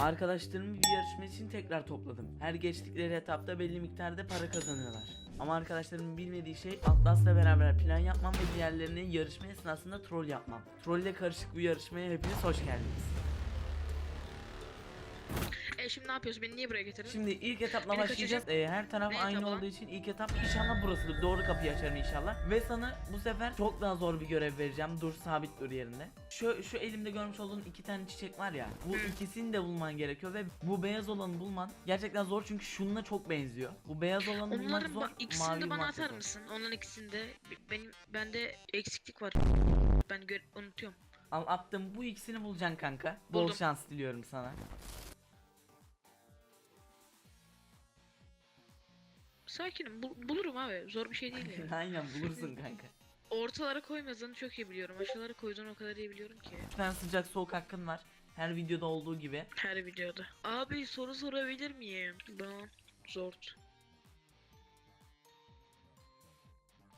Arkadaşlarımı bir yarışma için tekrar topladım. Her geçtikleri etapta belli miktarda para kazanıyorlar. Ama arkadaşlarımın bilmediği şey Atlas'la beraber plan yapmam ve diğerlerini yarışma esnasında troll yapmam. Troll karışık bu yarışmaya hepiniz hoş geldiniz. Şimdi ne yapıyoruz? Beni niye buraya getirdin? Şimdi ilk etapla Beni başlayacağız. Ee, her taraf Ne aynı etapı olduğu için ilk etap inşallah burasıdır. Doğru kapıyı açarım inşallah. Ve sana bu sefer çok daha zor bir görev vereceğim. Dur sabit dur yerinde. Şu şu elimde görmüş olduğun iki tane çiçek var ya. Bu ikisini de bulman gerekiyor ve bu beyaz olanı bulman gerçekten zor çünkü şununla çok benziyor. Bu beyaz olanı bulmak Onların zor. ba- ikisini mavi de bana bulmak da atar zor. mısın? Onların ikisini de Be- benim bende eksiklik var. Ben gör unutuyorum. Al attım. Bu ikisini bulacaksın kanka. Bol Buldum. şans diliyorum sana. Sakinim. bul- bulurum abi. Zor bir şey değil yani. Aynen bulursun kanka. Ortalara koymadığını çok iyi biliyorum. Aşağılara koyduğunu o kadar iyi biliyorum ki. Tane sıcak soğuk hakkın var. Her videoda olduğu gibi. Her videoda. Abi soru sorabilir miyim? Ben zort.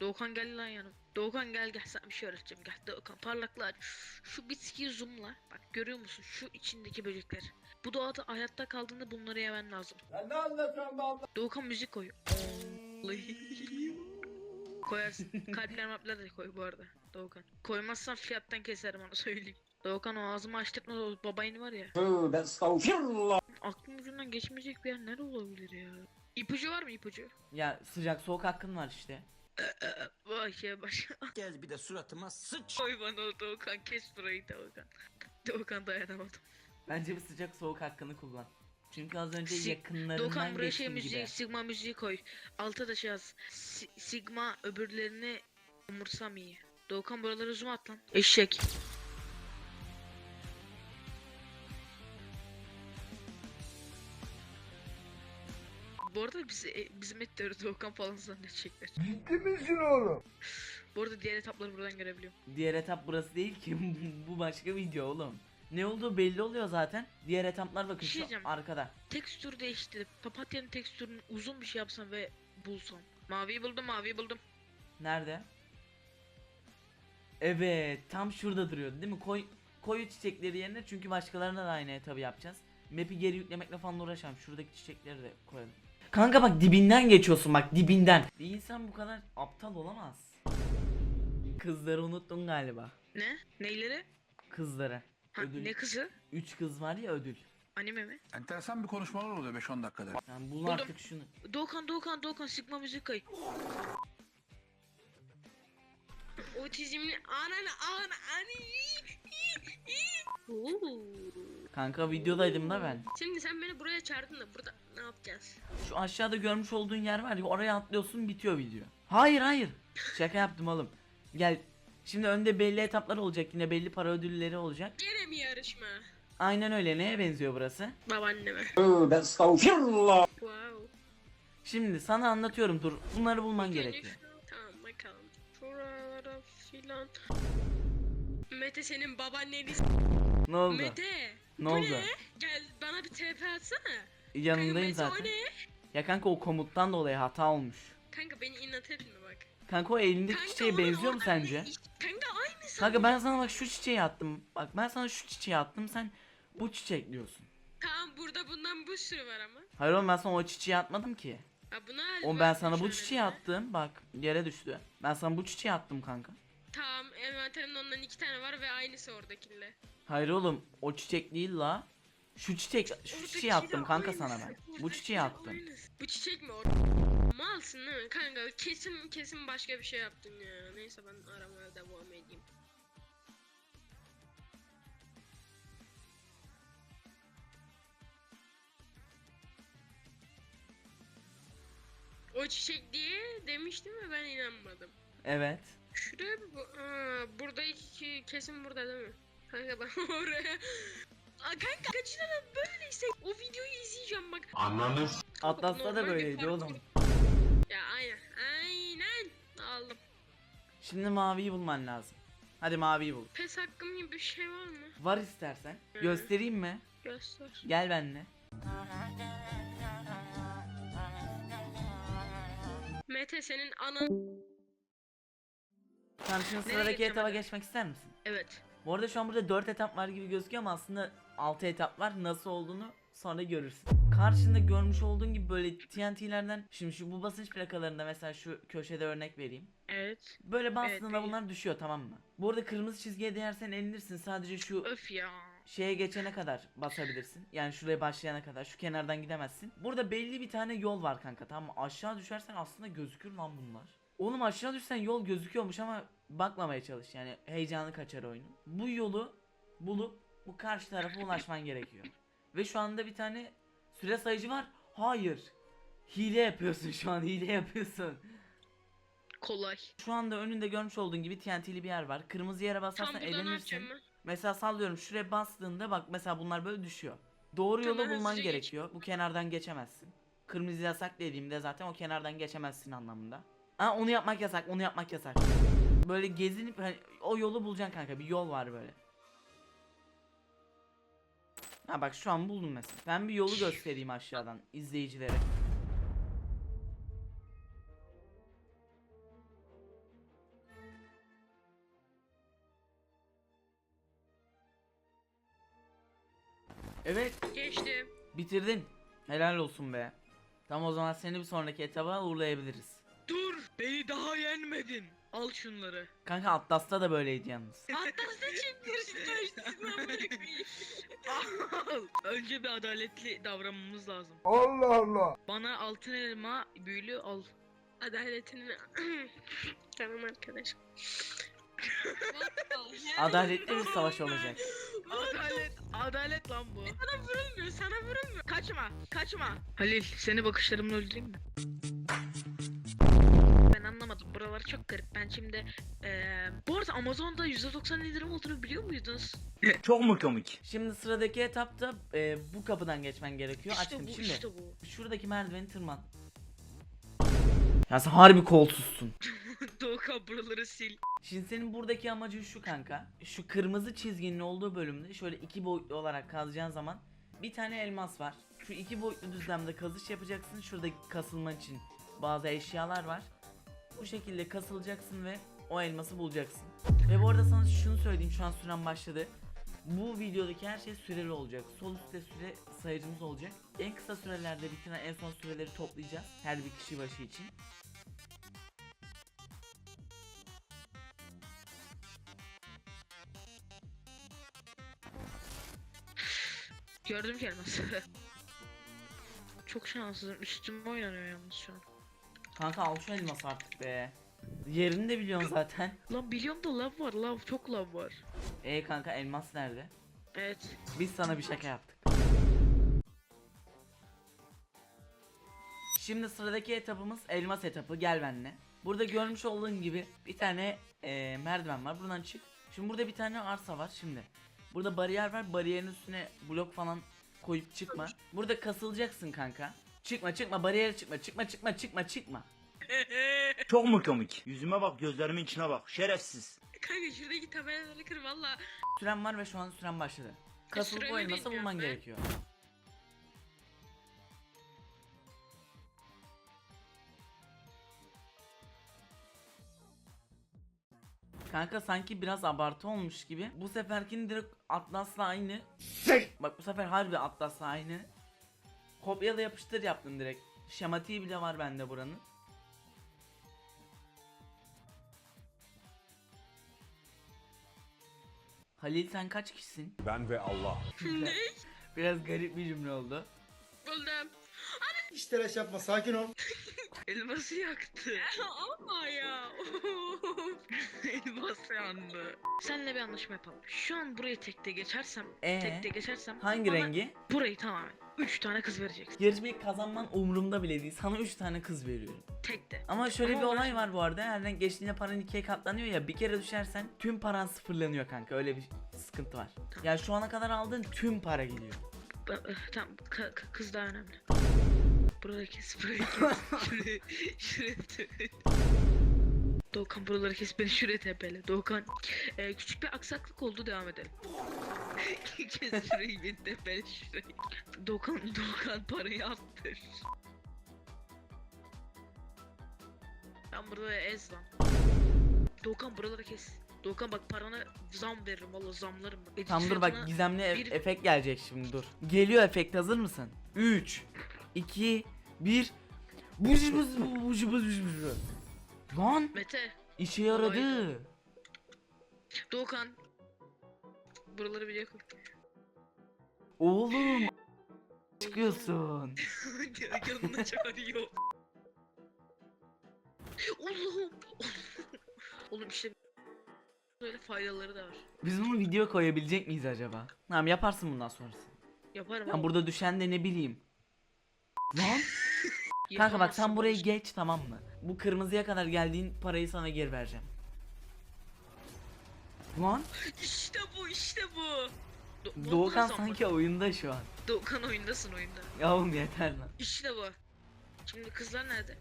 Doğukan gel lan yanım. Doğukan gel gel. Sana bir şey öğreteceğim. Gel. Doğukan parlaklar Şu bitkiyi zoomla. Bak görüyor musun? Şu içindeki böcekler. Bu doğada hayatta kaldığında bunları yemen lazım. Ya ne anlatıyorsun be abla? Doğukan müzik koy. Koyarsın. Kalpler mapler de koy bu arada Doğukan. Koymazsan fiyattan keserim onu söyleyeyim. Doğukan o ağzımı açtırma o babayını var ya. Tövbe estağfirullah. Aklım ucundan geçmeyecek bir yer nere olabilir ya? İpucu var mı ipucu? Ya sıcak soğuk hakkın var işte. Şey başa Gel bir de suratıma sıç. Koy bana o Doğukan kes burayı Doğukan Doğukan dayanamadım Bence bu sıcak soğuk hakkını kullan. Çünkü az önce Si- yakınlarından Doğukan buraya şey müziği, gibi. Sigma müziği koy. Alta da şey yaz. Si- Sigma öbürlerini umursamıyor. Doğukan buraları zoom at lan. Eşek. Bu arada bizi, e, bizim etleri Doğukan falan zannedecekler. Ciddi misin oğlum? Bu arada diğer etapları buradan görebiliyorum. Diğer etap burası değil ki. bu başka video oğlum. Ne olduğu belli oluyor zaten. Diğer etaplar bakın şey şu arkada. Tekstür değiştirip papatyanın tekstürünü uzun bir şey yapsam ve bulsam. Maviyi buldum maviyi buldum. Nerede? Evet, tam şurada duruyordu değil mi? Koy koyu çiçekleri yerine çünkü başkalarına da aynı etabı yapacağız. Map'i geri yüklemekle falan uğraşamam. Şuradaki çiçekleri de koyalım. Kanka bak dibinden geçiyorsun bak dibinden. Bir insan bu kadar aptal olamaz. Kızları unuttun galiba. Ne? Neyleri? Kızları. Ha, Ödül. ne kızı? 3 kız var ya ödül. Anime mi? Enteresan bir konuşmalar oluyor 5-10 dakikada. Yani bul Buldum. artık şunu. Doğukan Doğukan Doğukan Sigma müzik kay. Otizmli ananı ana ani. Kanka videodaydım da ben. Şimdi sen beni buraya çağırdın da burada ne yapacağız? Şu aşağıda görmüş olduğun yer var ya oraya atlıyorsun bitiyor video. Hayır hayır. Şaka yaptım oğlum. Gel. Şimdi önde belli etaplar olacak yine belli para ödülleri olacak. Gene mi yarışma? Aynen öyle neye benziyor burası? Babaanneme. Estağfirullah. Wow. Şimdi sana anlatıyorum dur. Bunları bulman İlk Filan. Mete senin babaanneni Ne oldu? Mete. Ne bu oldu? ne? Gel bana bir TP atsana. Yanındayım Mete, zaten. O ne? Ya kanka o komuttan dolayı hata olmuş. Kanka beni inat etme bak. Kanka o elindeki Kanka çiçeğe benziyor mu sence? Kanka aynısı. Kanka ben sana bak şu çiçeği attım. Bak ben sana şu çiçeği attım sen bu çiçek diyorsun. Tamam burada bundan bir sürü var ama. Hayır oğlum ben sana o çiçeği atmadım ki. Ha buna O ben sana bu çiçeği attım. Bak yere düştü. Ben sana bu çiçeği attım kanka. Tamam envanterimde ondan iki tane var ve aynısı oradakiyle. Hayır oğlum o çiçek değil la. Şu çiçek şu çiçeği Oradakiyle attım kanka sana aynısı. ben. Bu çiçeği attım. aynısı. Bu çiçek mi? Malsın değil mi? Kanka kesin kesin başka bir şey yaptın ya. Neyse ben aramaya devam edeyim. O çiçek diye demiştim ve ben inanmadım. Evet. Şuraya bir bu Aa, burada iki kesin burada değil mi? Kanka ben oraya Aa, kanka kaçına da böyleyse o videoyu izleyeceğim bak. Atlas'ta da böyleydi oğlum. Ya aynen aynen aldım. Şimdi maviyi bulman lazım. Hadi maviyi bul. Pes hakkım gibi bir şey var mı? Var istersen. Hı. Göstereyim mi? Göster. Gel benimle. Mete senin anan... Sen şimdi Nereye sıradaki geçeceğim etaba hadi? geçmek ister misin? Evet. Bu arada şu an burada 4 etap var gibi gözüküyor ama aslında 6 etap var. Nasıl olduğunu sonra görürsün. Karşında görmüş olduğun gibi böyle TNT'lerden şimdi şu bu basınç plakalarında mesela şu köşede örnek vereyim. Evet. Böyle bastığında değil. bunlar düşüyor tamam mı? Bu arada kırmızı çizgiye değersen elinirsin. Sadece şu Öf ya. şeye geçene kadar basabilirsin. Yani şuraya başlayana kadar şu kenardan gidemezsin. Burada belli bir tane yol var kanka tamam mı? Aşağı düşersen aslında gözükür lan bunlar. Oğlum aşağı düşsen yol gözüküyormuş ama bakmamaya çalış yani heyecanı kaçar oyunun. Bu yolu bulup bu karşı tarafa ulaşman gerekiyor. Ve şu anda bir tane süre sayıcı var. Hayır. Hile yapıyorsun şu an hile yapıyorsun. Kolay. Şu anda önünde görmüş olduğun gibi TNT'li bir yer var. Kırmızı yere basarsan elenirsin. Mesela sallıyorum şuraya bastığında bak mesela bunlar böyle düşüyor. Doğru yolu Tamam, bulman gerekiyor. Bu kenardan geçemezsin. Kırmızı yasak dediğimde zaten o kenardan geçemezsin anlamında. Ha onu yapmak yasak, onu yapmak yasak. Böyle gezinip hani, o yolu bulacaksın kanka. Bir yol var böyle. Ha bak şu an buldum mesela. Ben bir yolu göstereyim aşağıdan izleyicilere. Evet, Geçtim. bitirdin. Helal olsun be. Tamam o zaman seni bir sonraki etaba uğurlayabiliriz. Yenmedin. Al şunları. Kanka Atlas'ta da böyleydi yalnız. Atlas'ta Al. Önce bir adaletli davranmamız lazım. Allah Allah. Bana altın elma büyülü al. Adaletini tamam arkadaş. Adaletli bir savaş olacak. Adalet, adalet lan bu. Sana vurulmuyor, sana vurulmuyor. Kaçma, kaçma. Halil, seni bakışlarımla öldüreyim mi? Anlamadım. Buralar çok garip. Ben şimdi eee bu arada Amazon'da %90 indirim olduğunu biliyor muydunuz? Çok mu komik? Şimdi sıradaki etapta e, bu kapıdan geçmen gerekiyor. İşte Açtım bu, şimdi. işte bu. Şuradaki merdiveni tırman. Ya sen harbi kolsuzsun. Doğukan buraları sil. Şimdi senin buradaki amacın şu kanka. Şu kırmızı çizginin olduğu bölümde şöyle iki boyutlu olarak kazacağın zaman bir tane elmas var. Şu iki boyutlu düzlemde kazış yapacaksın. Şurada kasılman için bazı eşyalar var. Bu şekilde kasılacaksın ve o elması bulacaksın. Ve bu arada sana şunu söyleyeyim şu an süren başladı. Bu videodaki her şey süreli olacak. Sol üstte süre sayıcımız olacak. En kısa sürelerde bitiren en son süreleri toplayacağız. Her bir kişi başı için. Gördüm ki elması. Çok şanssızım. Üstüme oynanıyor yalnız şu an. Kanka al şu elması artık be. Yerini de biliyorsun zaten. Lan biliyorum da lav var lav. Çok lav var. E kanka elmas nerede? Evet. Biz sana bir şaka yaptık. Şimdi sıradaki etapımız elmas etapı gel benimle. Burada görmüş olduğun gibi bir tane e, merdiven var buradan çık. Şimdi burada bir tane arsa var şimdi. Burada bariyer var bariyerin üstüne blok falan koyup çıkma. Burada kasılacaksın kanka. Çıkma çıkma bariyere çıkma çıkma çıkma çıkma çıkma. Çok mu komik? Yüzüme bak gözlerimin içine bak. Şerefsiz. Kanka şuradaki tabelaları kır valla. Süren var ve şu an süren başladı. Kasılıp süremi o elması bilmiyorum bulman ben. gerekiyor. Kanka sanki biraz abartı olmuş gibi. Bu seferkini direkt Atlas'la aynı. Bak bu sefer harbi Atlas'la aynı. Kopyala yapıştır yaptım direkt. Şematiği bile var bende buranın. Halil sen kaç kişisin? Ben ve Allah. ne? Biraz garip bir cümle oldu. Buldum. Hiç telaş yapma sakin ol. Elması yaktı. Ama ya. Elmas yandı. Senle bir anlaşma yapalım. Şu an burayı tekte geçersem, Ee? tekte geçersem Hangi rengi? Burayı tamamen 3 tane kız vereceksin. Yarışmayı kazanman umurumda bile değil. Sana 3 tane kız veriyorum. Tekte. Ama şöyle Ama bir olay var bu arada. Her renk geçtiğinde paran ikiye katlanıyor ya. Bir kere düşersen tüm paran sıfırlanıyor kanka. Öyle bir sıkıntı var. Yani şu ana kadar aldığın tüm para gidiyor. Eh, Tamam kız daha önemli. Kes, burayı kes. şuraya tepe. Doğukan buraları kes, beni şuraya tepele. Doğukan, eh, küçük bir aksaklık oldu, devam edelim. kes şurayı, beni tepele şurayı. Doğukan, Doğukan parayı attır. Ben burada ez lan. Doğukan buraları kes. Doğukan bak parana zam veririm valla zamlarım. Edit Tam dur bak gizemli e- bir- efekt gelecek şimdi dur. Geliyor efekt hazır mısın? 3 2 1 Buj buj buj buj buj buj. Lan Mete, işe yaradı. Doğukan. Buraları biliyor koy. Oğlum çıkıyorsun. Yanına çağırıyor. Allah'ım. Oğlum işte böyle faydaları da var. Biz bunu video koyabilecek miyiz acaba? Tamam yaparsın bundan sonrası. Yaparım. Ben ama burada düşen de ne bileyim. Lan kanka bak yapamazsın sen burayı geç tamam mı? Bu kırmızıya kadar geldiğin parayı sana geri vereceğim. Lan İşte bu işte bu. Do- Doğukan zam sanki oyunda şu an. Doğukan oyundasın oyunda. Ya oğlum yeter lan. İşte bu. Şimdi kızlar nerede?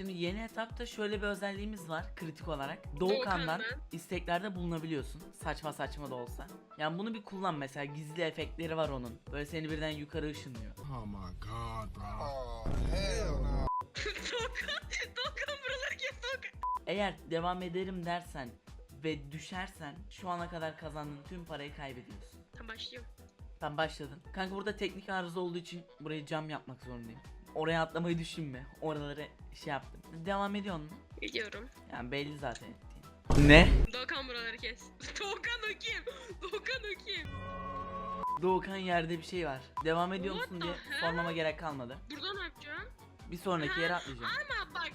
Şimdi yeni etapta şöyle bir özelliğimiz var kritik olarak. Doğukan'dan Doğukan'dan. isteklerde bulunabiliyorsun. Saçma saçma da olsa. Yani bunu bir kullan mesela gizli efektleri var onun. Böyle seni birden yukarı ışınlıyor. Oh my god bro. Doğukan, Doğukan buraları kes Doğukan. Eğer devam ederim dersen ve düşersen şu ana kadar kazandığın tüm parayı kaybediyorsun. Tamam başlıyorum. Ben başladım. Kanka burada teknik arıza olduğu için burayı cam yapmak zorundayım. Oraya atlamayı düşünme. Oraları şey yaptım. Devam ediyor mu? Gidiyorum. Yani belli zaten ettiğin. Ne? Doğukan buraları kes. Doğukan o kim? Doğukan o kim? Doğukan yerde bir şey var. Devam ediyor What musun diye hell? sormama gerek kalmadı. Burada ne yapacağım? Bir sonraki yere atlayacağım. Ama bak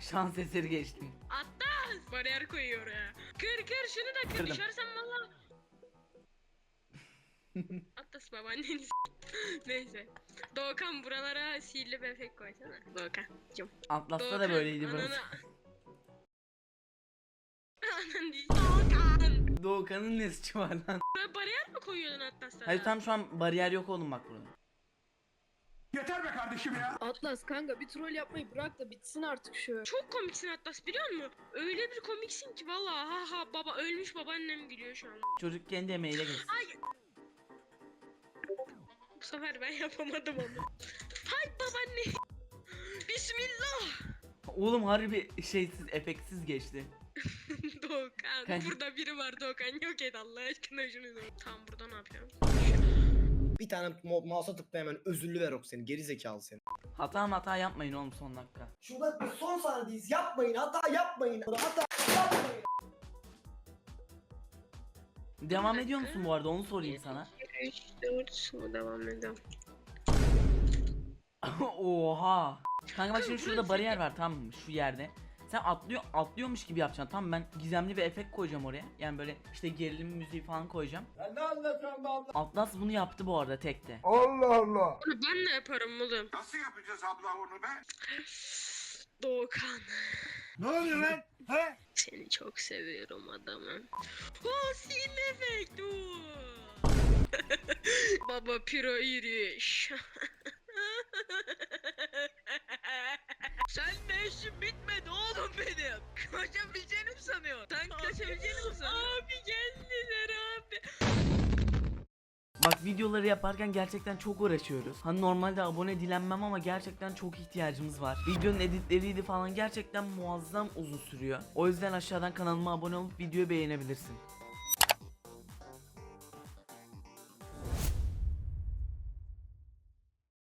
Şans eseri geçtim. atlas. Bariyer koyuyor oraya. Kır kır şunu da kır. Kırdım. Düşersen valla. Atlas babaannen s- Neyse. Doğukan buralara sihirli bir efekt koysana. Doğukan. Cım. Atlas'ta Doğukan. da böyleydi burası. ananı- Anan değil. Doğukan. Doğukan'ın ne suçu var lan? Buraya bariyer mi koyuyordun Atlas'ta? Hayır tam şu an bariyer yok oğlum bak burada. Yeter be kardeşim ya. Atlas kanka bir troll yapmayı bırak da bitsin artık şu. Çok komiksin Atlas biliyor musun? Öyle bir komiksin ki valla ha ha baba ölmüş babaannem gülüyor şu an. Çocuk kendi emeğiyle geçsin. Bu sefer ben yapamadım onu. Hay babaanne. Bismillah. Oğlum harbi şeysiz efektsiz geçti. Doğukan. Kanka. Burada biri var Doğukan. Yok et Allah aşkına şunu da. Tamam burada ne yapıyorum? Bir tane mo- mouse'a tıkla hemen özürlü ver ok seni geri zekalı seni. Hata hata yapmayın oğlum son dakika. Şurada son sahnedeyiz yapmayın hata yapmayın. Hata yapmayın. Devam ediyor musun bu arada onu sorayım sana. 3, 4, devam edelim. Oha. Kanka bak şimdi şurada bariyer var tamam mı şu yerde. Sen atlıyor atlıyormuş gibi yapacaksın tamam ben gizemli bir efekt koyacağım oraya. Yani böyle işte gerilim müziği falan koyacağım. Sen ne anlatıyorsun be abla? Atlas bunu yaptı bu arada tekte. Allah Allah. Bunu ben de yaparım oğlum. Nasıl yapacağız abla onu be? Doğukan. Ne oluyor lan? He? Seni çok seviyorum adamım. Oh sihirli efekt. Baba piro iriş. Sen de işin bitmedi oğlum benim. Kaçabileceğini mi sanıyorsun? Sen kaçabileceğini mi sanıyorsun? Abi geldiler abi. Bak videoları yaparken gerçekten çok uğraşıyoruz. Hani normalde abone dilenmem ama gerçekten çok ihtiyacımız var. Videonun editleriydi falan gerçekten muazzam uzun sürüyor. O yüzden aşağıdan kanalıma abone olup videoyu beğenebilirsin.